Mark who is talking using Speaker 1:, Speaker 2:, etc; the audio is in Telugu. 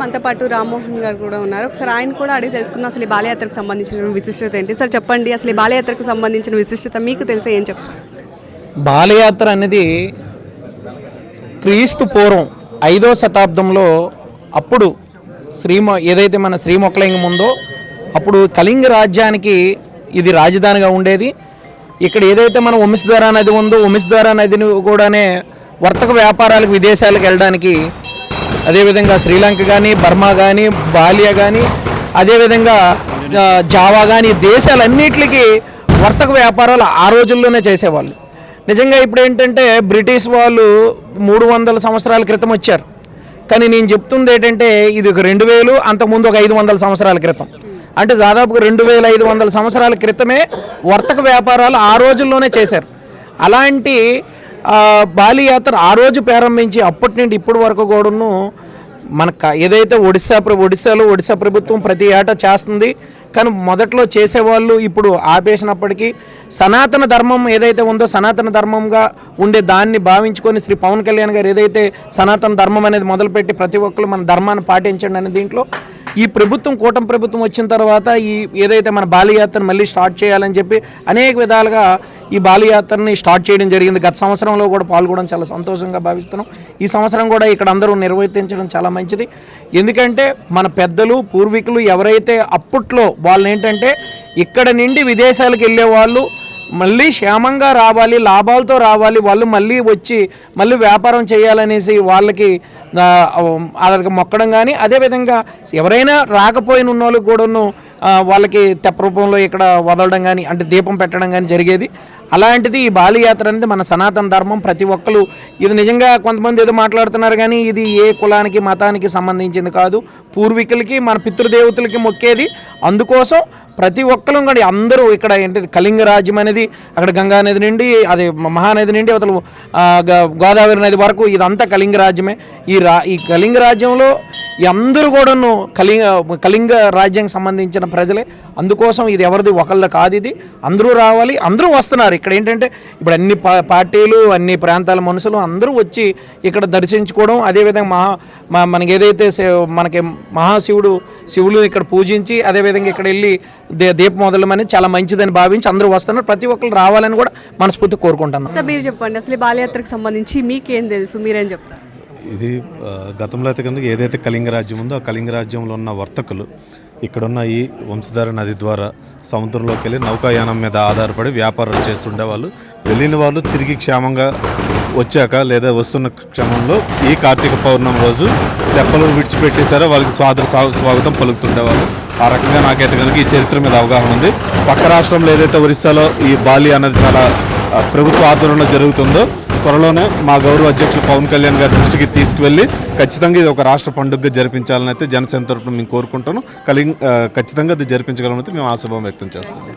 Speaker 1: మనతో పాటు రామ్మోహన్ గారు కూడా ఉన్నారు. ఒకసారి ఆయన కూడా అడిగి తెలుసుకుందాం. అసలు ఈ బాలయాత్రకు సంబంధించిన విశిష్టత ఏంటి? సార్ చెప్పండి. అసలు ఈ బాలయాత్రకు సంబంధించిన విశిష్టత మీకు తెలిసే ఏం చెప్తారు
Speaker 2: బాలయాత్ర అనేది క్రీస్తు పూర్వం ఐదో శతాబ్దంలో అప్పుడు శ్రీమ ఏదైతే మన శ్రీమొక్కలింగం ఉందో అప్పుడు కళింగ రాజ్యానికి ఇది రాజధానిగా ఉండేది. ఇక్కడ ఏదైతే మన వంశధార నది ఉందో వంశధార నదిని కూడానే వర్తక వ్యాపారాలకు విదేశాలకు వెళ్ళడానికి అదేవిధంగా శ్రీలంక కానీ బర్మా కానీ బాలియా కానీ అదేవిధంగా జావా కానీ దేశాలన్నిటికీ వర్తక వ్యాపారాలు ఆ రోజుల్లోనే చేసేవాళ్ళు. నిజంగా ఇప్పుడు ఏంటంటే బ్రిటిష్ వాళ్ళు మూడు వందల సంవత్సరాల క్రితం వచ్చారు. కానీ నేను చెప్తుంది ఏంటంటే ఇది ఒక రెండు వేలు అంతకుముందు ఒక ఐదు వందల సంవత్సరాల క్రితం. అంటే దాదాపుగా రెండు వేల ఐదు వందల సంవత్సరాల క్రితమే వర్తక వ్యాపారాలు ఆ రోజుల్లోనే చేశారు. అలాంటి బాలి యాత్ర ఆ రోజు ప్రారంభించి అప్పటి నుండి ఇప్పటి వరకు కూడాను మన క- ఏదైతే ఒడిశా ప్ర ఒడిశాలో ఒడిశా ప్రభుత్వం ప్రతి ఏటా చేస్తుంది కానీ మొదట్లో చేసేవాళ్ళు ఇప్పుడు ఆపేసినప్పటికీ సనాతన ధర్మం ఏదైతే ఉందో సనాతన ధర్మంగా ఉండే దాన్ని భావించుకొని శ్రీ పవన్ కళ్యాణ్ గారు ఏదైతే సనాతన ధర్మం అనేది మొదలుపెట్టి ప్రతి ఒక్కరు మన ధర్మాన్ని పాటించండి అనే దీంట్లో ఈ ప్రభుత్వం కూటమి ప్రభుత్వం వచ్చిన తర్వాత ఈ ఏదైతే మన బాలయాత్రను మళ్ళీ స్టార్ట్ చేయాలని చెప్పి అనేక విధాలుగా ఈ బాలయాత్రని స్టార్ట్ చేయడం జరిగింది. గత సంవత్సరంలో కూడా పాల్గొనడం చాలా సంతోషంగా భావిస్తున్నాం. ఈ సంవత్సరం కూడా ఇక్కడ అందరూ నిర్వర్తించడం చాలా మంచిది. ఎందుకంటే మన పెద్దలు పూర్వీకులు ఎవరైతే అప్పట్లో వాళ్ళు ఏంటంటే ఇక్కడ నుండి విదేశాలకు వెళ్ళే వాళ్ళు మళ్ళీ క్షేమంగా రావాలి లాభాలతో రావాలి వాళ్ళు మళ్ళీ వచ్చి మళ్ళీ వ్యాపారం చేయాలనేసి వాళ్ళకి ఆ, వాళ్ళకి మొక్కడం కానీ అదేవిధంగా ఎవరైనా రాకపోయిన ఉన్న వాళ్ళకి కూడాను వాళ్ళకి తెప్ప రూపంలో ఇక్కడ వదలడం కానీ అంటే దీపం పెట్టడం కానీ జరిగేది. అలాంటిది ఈ బాలియాత్ర అనేది మన సనాతన ధర్మం ప్రతి ఒక్కరు ఇది నిజంగా కొంతమంది ఏదో మాట్లాడుతున్నారు కానీ ఇది ఏ కులానికి మతానికి సంబంధించింది కాదు. పూర్వీకులకి మన పితృదేవతలకి మొక్కేది. అందుకోసం ప్రతి ఒక్కరు కూడా అందరూ ఇక్కడ ఏంటి కళింగ రాజ్యం అనేది అక్కడ గంగా నది నుండి అది మహానది నుండి అవతల గ- గోదావరి నది వరకు ఇదంతా కళింగ రాజ్యమే ఈ రా ఈ కళింగ రాజ్యంలో ఈ అందరూ కూడాను కళింగ కళింగ రాజ్యానికి సంబంధించిన ప్రజలే. అందుకోసం ఇది ఎవరిది ఒకళ్ళది కాదు ఇది. అందరూ రావాలి అందరూ వస్తున్నారు. ఇక్కడ ఏంటంటే ఇప్పుడు అన్ని పార్టీలు అన్ని ప్రాంతాల మనుషులు అందరూ వచ్చి ఇక్కడ దర్శించుకోవడం అదేవిధంగా మహా మనకి ఏదైతే మనకి మహాశివుడు శివులు ఇక్కడ పూజించి అదేవిధంగా ఇక్కడ వెళ్ళి దే దీపం మొదలమని చాలా మంచిదని భావించి అందరూ వస్తున్నారు. ప్రతి ఒక్కరు రావాలని కూడా మనస్ఫూర్తి కోరుకుంటున్నాను
Speaker 1: సార్ మీరు చెప్పండి అసలు బాలయాత్రకు సంబంధించి మీకేం తెలుసు? మీరేం చెప్తారు?
Speaker 3: ఇది గతంలో అయితే కనుక ఏదైతే కళింగ రాజ్యం ఉందో ఆ కళింగ రాజ్యంలో ఉన్న వర్తకులు ఇక్కడున్న ఈ వంశధార నది ద్వారా సముద్రంలోకి వెళ్ళి నౌకాయానం మీద ఆధారపడి వ్యాపారాలు చేస్తుండేవాళ్ళు. వెళ్ళిన వాళ్ళు తిరిగి క్షేమంగా వచ్చాక లేదా వస్తున్న క్షమంలో ఈ కార్తీక పౌర్ణమి రోజు తెప్పలు విడిచిపెట్టేసారో వాళ్ళకి స్వాగత స్వాగతం పలుకుతుండేవాళ్ళు. ఆ రకంగా నాకైతే కనుక ఈ చరిత్ర మీద అవగాహన ఉంది. పక్క రాష్ట్రంలో ఏదైతే ఒరిస్సాలో ఈ బాలి అన్నది చాలా ప్రభుత్వ ఆధ్వర్యంలో జరుగుతుందో త్వరలోనే మా గౌరవ అధ్యక్షులు పవన్ కళ్యాణ్ గారి దృష్టికి తీసుకువెళ్ళి ఖచ్చితంగా ఇది ఒక రాష్ట్ర పండుగగా జరిపించాలని అయితే జనసేన తరపున మేము కోరుకుంటాను. కలిగి ఖచ్చితంగా అది జరిపించగలమైతే మేము ఆశాభావం వ్యక్తం చేస్తున్నాం.